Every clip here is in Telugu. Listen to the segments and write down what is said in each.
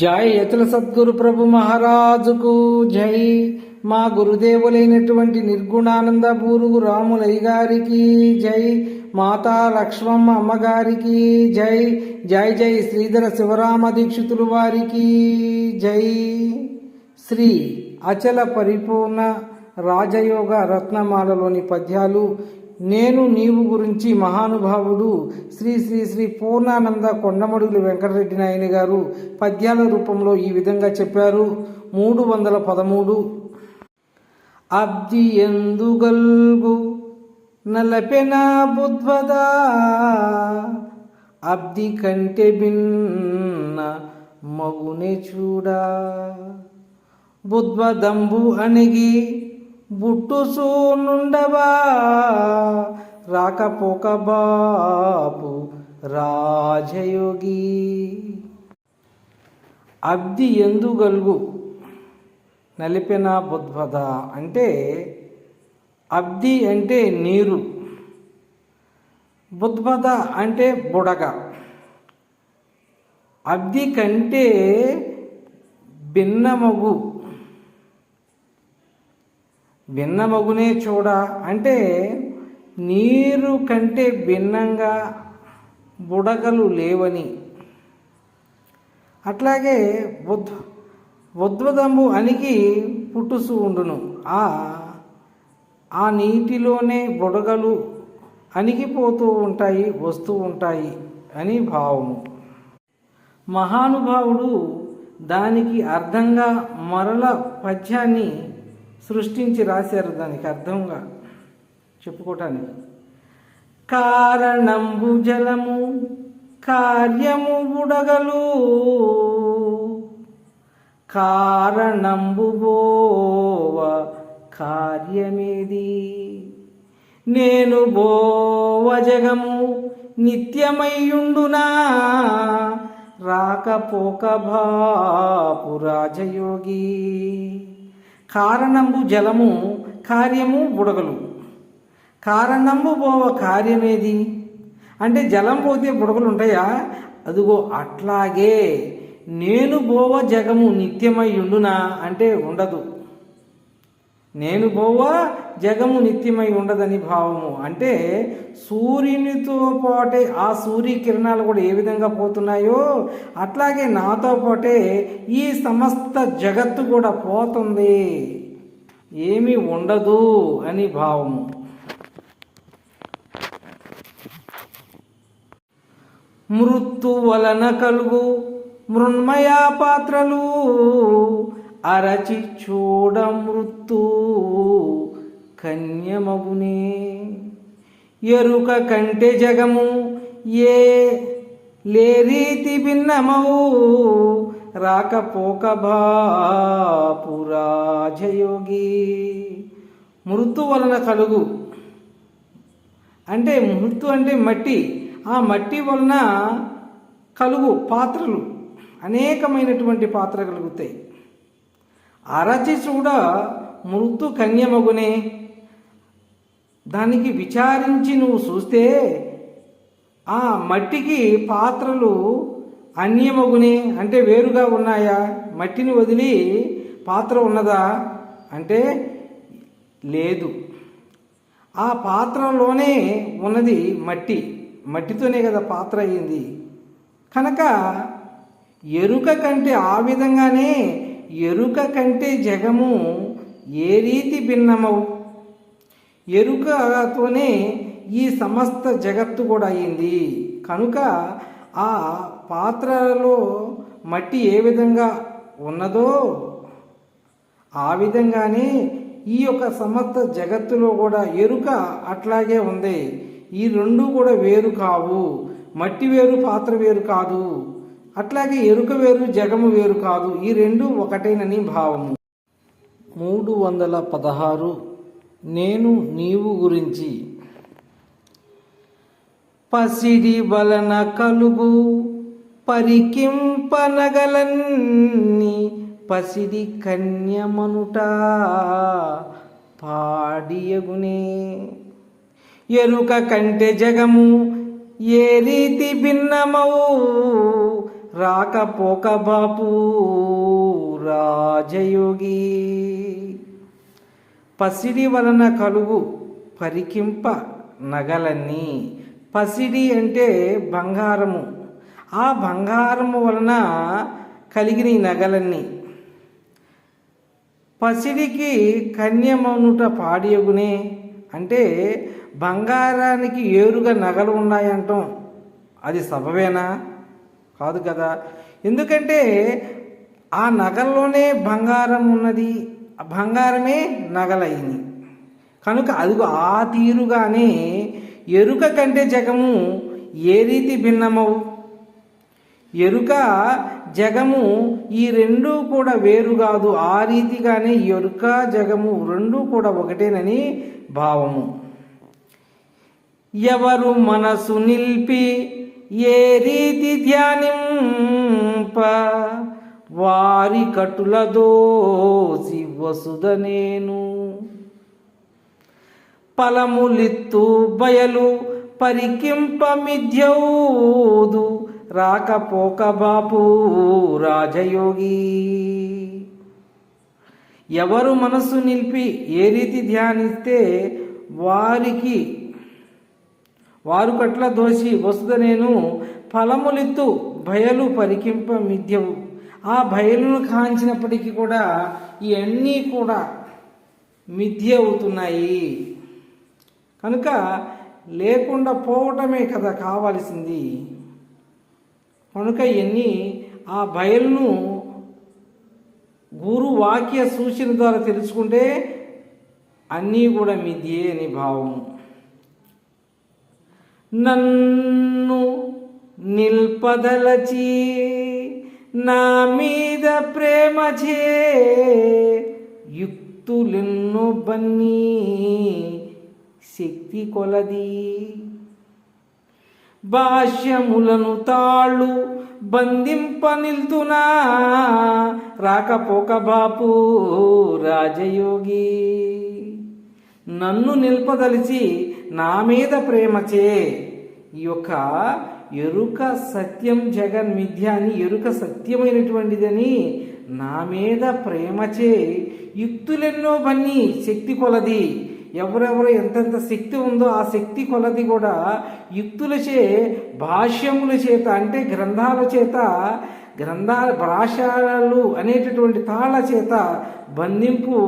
జై యతుల సద్గురు ప్రభు మహారాజుకు జై. మా గురుదేవులైనటువంటి నిర్గుణానంద పూరుగు రాములయ్య గారికి జై. మాతా లక్ష్మమ్మ అమ్మగారికి జై. జై జై శ్రీధర శివరామ దీక్షితులు వారికి జై. శ్రీ అచల పరిపూర్ణ రాజయోగ రత్నమాలలోని పద్యాలు నేను నీవు గురించి మహానుభావుడు శ్రీ శ్రీ శ్రీ పూర్ణానంద కొండమడుగులు వెంకటరెడ్డి నాయన గారు పద్యాల రూపంలో ఈ విధంగా చెప్పారు. మూడు వందల పదమూడు. అబ్ది ఎందుగల్గు నలపెన బుద్వదా. అబ్ది కంటే భిన్న మగునే చూడా. బుద్వదంబు అణిగి బుట్టుసూనుండవా? రాకపోక బాపు రాజయోగి. అబ్ది ఎందుగలుగు నలిపిన బుద్భద అంటే అబ్ది అంటే నీరు బుద్భద అంటే బుడగ. అబ్ది కంటే భిన్నమగు భిన్నమగునే చూడ అంటే నీరు కంటే భిన్నంగా బుడగలు లేవని. అట్లాగే ఉద్ ఉద్వదంబు అనికి పుట్టుసు ఉండును. ఆ ఆ నీటిలోనే బుడగలు అణిగిపోతూ ఉంటాయి వస్తూ ఉంటాయి అని భావము. మహానుభావుడు దానికి అర్థంగా మరల పద్యాన్ని సృష్టించి రాశారు దానికి అర్థంగా చెప్పుకోవటానికి కారణంబు జలము కార్యము బుడగలు. కారణంబు బోవ కార్యమేది? నేను బోవ జగము నిత్యమయ్యుండునా? రాకపోక భాపు రాజయోగి. కారణంబు జలము కార్యము బుడగలు. కారణంబు పోవ కార్యమేది? అంటే జలం పోతే బుడగలు ఉంటాయా అదిగో అట్లాగే నేను బోవ జగము నిత్యమై ఉండునా? అంటే ఉండదు. నేను బోవ జగము నిత్యమై ఉండదని భావము. అంటే సూర్యునితో పాటే ఆ సూర్యకిరణాలు కూడా ఏ విధంగా పోతున్నాయో అట్లాగే నాతో పాటే ఈ సమస్త జగత్తు కూడా పోతుంది. ఏమీ ఉండదు అని భావము. మృత్తు వలన కలుగు మృణ్మయ పాత్రలు అరచి చూడమృత్తు కన్యమగునే. ఎరుక కంటే జగము ఏ లేరీతి భిన్నమవు? రాకపోక బాపురాజయోగి మృతు వలన కలుగు. అంటే మృతు అంటే మట్టి. ఆ మట్టి వలన కలుగు పాత్రలు. అనేకమైనటువంటి పాత్ర కలుగుతాయి. అరచి చూడ మృతు కన్యమగునే. దానికి విచారించి నువ్వు చూస్తే ఆ మట్టికి పాత్రలు అన్యమగునే. అంటే వేరుగా ఉన్నాయా? మట్టిని వదిలి పాత్ర ఉన్నదా? అంటే లేదు. ఆ పాత్రలోనే ఉన్నది మట్టి. మట్టితోనే కదా పాత్ర అయ్యింది కనుక ఎరుక కంటే ఆ విధంగానే ఎరుక కంటే జగము ఏ రీతి భిన్నమవు? ఎరుకతోనే ఈ సమస్త జగత్తు కూడా అయింది. కనుక ఆ పాత్రలో మట్టి ఏ విధంగా ఉన్నదో ఆ విధంగానే ఈ యొక్క సమస్త జగత్తులో కూడా ఎరుక అట్లాగే ఉంది. ఈ రెండు కూడా వేరు కావు. మట్టి వేరు పాత్ర వేరు కాదు. అట్లాగే ఎరుక వేరు జగము వేరు కాదు. ఈ రెండు ఒకటేనని భావము. మూడు వందల పదహారు నేను నీవు గురించి. పసిడి వలన కలుగు పరికింపనగలన్ని పసిడి కన్యమనుట పాడియగునే. ఎరుక కంటే జగము ఏ రీతి భిన్నమవు? రాకపోక బాపు రాజయోగి. పసిడి వలన కలుగు పరికింప నగలన్నీ పసిడి అంటే బంగారము. ఆ బంగారము వలన కలిగిన ఈ నగలన్నీ పసిడికి కన్యమౌనుట పాడియగునే. అంటే బంగారానికి ఏరుగా నగలు ఉన్నాయంటాం. అది సబవేనా కాదు కదా? ఎందుకంటే ఆ నగల్లోనే బంగారం ఉన్నది. బంగారమే నగలైంది. కనుక అదిగో ఆ తీరుగానే ఎరుక కంటే జగము ఏ రీతి భిన్నమవు? ఎరుక జగము ఈ రెండు కూడా వేరు కాదు. ఆ రీతిగానే ఎరుక జగము రెండు కూడా ఒకటేనని భావము. ఎవరు మనసు నిలిపి ఏ రీతి ధ్యానింప? వారి కటుల దోసి వసుద నేను. ఫలములిత్తు బయలు పరికింప మిథ్యౌదు. రాకపోక బాపు రాజయోగి. ఎవరు మనస్సు నిలిపి ఏ రీతి ధ్యానిస్తే వారికి వారు కట్ల దోషి వసుద నేను ఫలములిత్తు భయలు పరికింప మిథ్యవు. ఆ భయలను కాంచినప్పటికీ కూడా ఇవన్నీ కూడా మిథ్య అవుతున్నాయి. కనుక లేకుండా పోవటమే కదా కావాల్సింది. కనుక ఇవన్నీ ఆ బయలును గురు వాక్య సూచన ద్వారా తెలుసుకుంటే అన్నీ కూడా మిథ్యే అని భావం నన్ను నిల్పదలచి నా మీద ప్రేమ చే యుక్తులెన్నో బన్నీ శక్తి కొలది. భాష్యములను తాళ్ళు బంధింప నిల్తునా. రాకపోక బాపు రాజయోగి. నన్ను నిల్పదలిచి నా మీద ప్రేమచే. ఈ యొక్క ఎరుక సత్యం జగన్ మిథ్య అని ఎరుక సత్యమైనటువంటిదని నా మీద ప్రేమచే. యుక్తులెన్నో బన్ని శక్తి కొలది. ఎవరెవరు ఎంతెంత శక్తి ఉందో ఆ శక్తి కొలది కూడా యుక్తులచే భాష్యముల చేత అంటే గ్రంథాల చేత గ్రంథాల భాషలు అనేటటువంటి తాళ చేత బంధింపు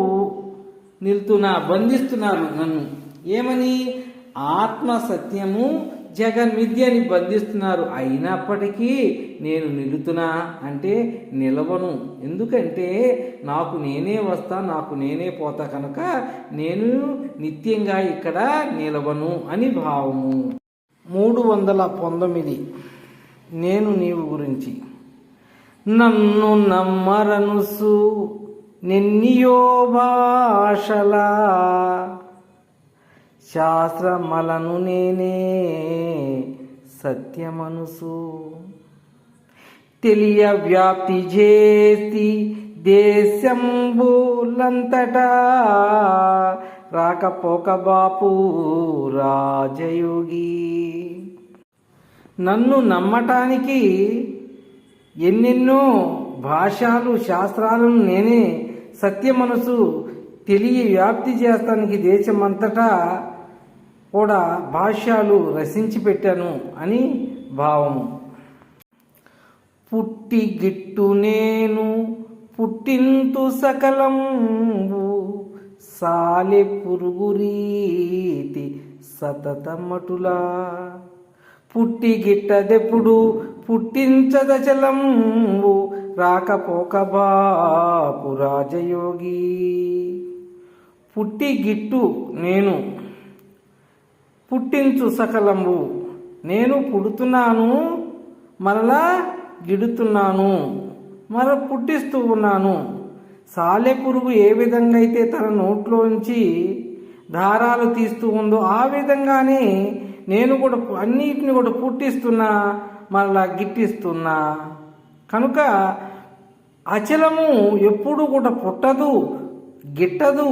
నిలుతున్నా బంధిస్తున్నారు నన్ను. ఏమని? ఆత్మ సత్యము జగన్ విద్యని బంధిస్తున్నారు. అయినప్పటికీ నేను నిలుతున్నా అంటే నిలవను. ఎందుకంటే నాకు నేనే వస్తా నాకు నేనే పోతా కనుక నేను నిత్యంగా ఇక్కడ నిలవను అని భావము. మూడు వందల పంతొమ్మిది. నేను నీవు గురించి. నన్ను నమ్మరనుసు. నిన్నియో భాషలా శాస్త్రమలను నేనే సత్యమనుసు. తెలియ వ్యాప్తి చేసి దేశంబులంతటా రాకపోక బాపు రాజయోగి. నన్ను నమ్మటానికి ఎన్నెన్నో భాషలు శాస్త్రాలను నేనే సత్యమనసు తెలియ వ్యాప్తి చేస్తానికి దేశమంతటా కూడా భాష్యాలు రచించి పెట్టాను అని భావము. పుట్టి గిట్టు నేను పుట్టింతు సకలంబు సాలె పురుగురీతి సతతమటులా. పుట్టి గిట్టదెప్పుడు పుట్టించదచలంబు రాకపోక బాపు రాజయోగి. పుట్టి గిట్టు నేను పుట్టించు సకలంబు నేను పుడుతున్నాను మరలా గిడుతున్నాను మర పుట్టిస్తూ ఉన్నాను. సాలె పురుగు ఏ విధంగా అయితే తన నోట్లోంచి దారాలు తీస్తూ ఉందో ఆ విధంగానే నేను కూడా అన్నిటిని కూడా పుట్టిస్తున్నా మరలా గిట్టిస్తున్నా. కనుక అచలము ఎప్పుడు కూడా పుట్టదు గిట్టదు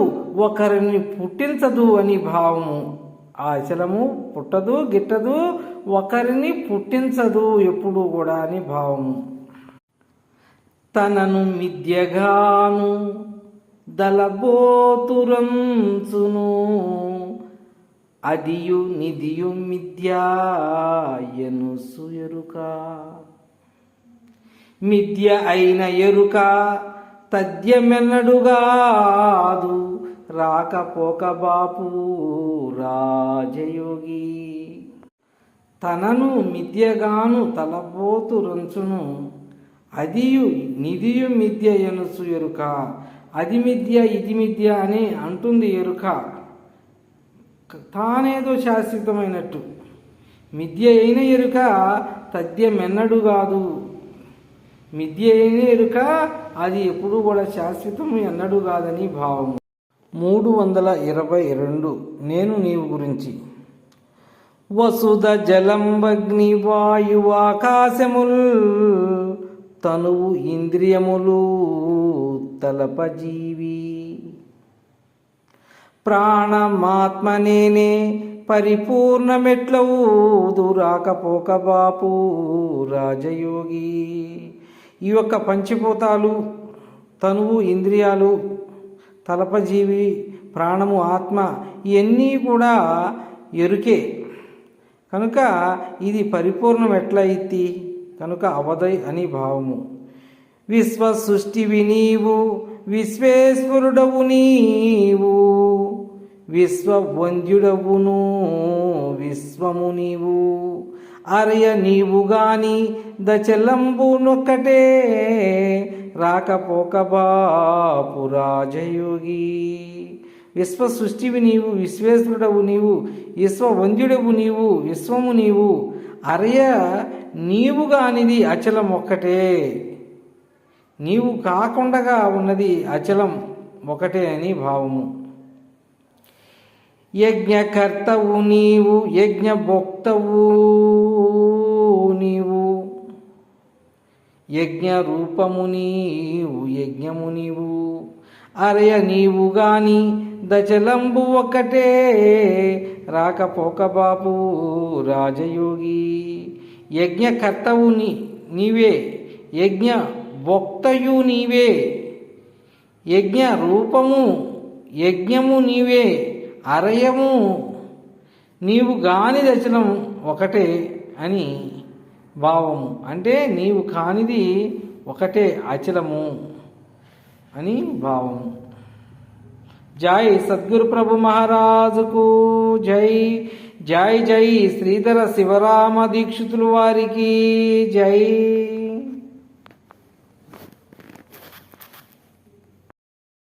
ఒకరిని పుట్టించదు అని భావము. ఆ అచలము పుట్టదు గిట్టదు ఒకరిని పుట్టించదు ఎప్పుడు కూడా అని భావము. తనను మిథ్యగాను దలబోతురంచును అదియు నిధియు మిథ్యాయను సుయరుకా మిథ్య అయిన ఎరుక తద్యమెన్నడుగాదు. రాకపోక బాపు రాజయోగి. తనను మిథ్యగాను తలబోతు రంచును. అదియు నిధియు మిథ్య ఎనుసు ఎరుక. అది మిథ్య ఇది మిథ్య అని అంటుంది ఎరుక. తానేదో శాశ్వతమైనట్టు. మిథ్య అయిన ఎరుక తథ్యమెన్నడు కాదు మిథ్య ఎరుక అది ఎప్పుడు కూడా శాశ్వతం ఎన్నడు కాదని భావము. మూడు వందల ఇరవై రెండు నేను నీవు గురించి. వసుధ జలంబగ్ని వాయువాకాశముల్ తనువు ఇంద్రియములు తలపజీవి. ప్రాణమాత్మనేనే పరిపూర్ణమెట్లవు దురాకపోక బాపు రాజయోగి. ఈ యొక్క పంచభూతాలు తనువు ఇంద్రియాలు తలపజీవి ప్రాణము ఆత్మ ఇవన్నీ కూడా ఎరుకే. కనుక ఇది పరిపూర్ణం ఎట్లయితి కనుక అవదై అని భావము. విశ్వ సృష్టివి నీవు విశ్వేశ్వరుడవు నీవు విశ్వవంద్యుడవును విశ్వము నీవు. అరయ నీవు గాని దచలంబు నొక్కటే రాకపోక బాపు రాజయోగి. విశ్వ సృష్టివి నీవు విశ్వేశ్వరుడవు నీవు విశ్వవంద్యుడవు నీవు విశ్వము నీవు అరయ నీవు కానిది అచలం ఒక్కటే. నీవు కాకుండా ఉన్నది అచలం ఒకటే అని భావము. యజ్ఞకర్తవు నీవు యజ్ఞభోక్తవు. యజ్ఞ రూపము నీవు యజ్ఞము నీవు అరయ నీవు గాని దచలంబు ఒకటే. రాకపోక బాపు రాజయోగి. యజ్ఞకర్తవు నీ నీవే. యజ్ఞ భోక్తయు నీవే. యజ్ఞ రూపము యజ్ఞము నీవే. అరయము నీవు గాని దచలం ఒకటే అని భావము. అంటే నీవు కానిది ఒకటే అచలము అని భావము. జై సద్గురు ప్రభు మహారాజుకు జై. జై జై శ్రీధర శివరామ దీక్షితులు వారికి జై.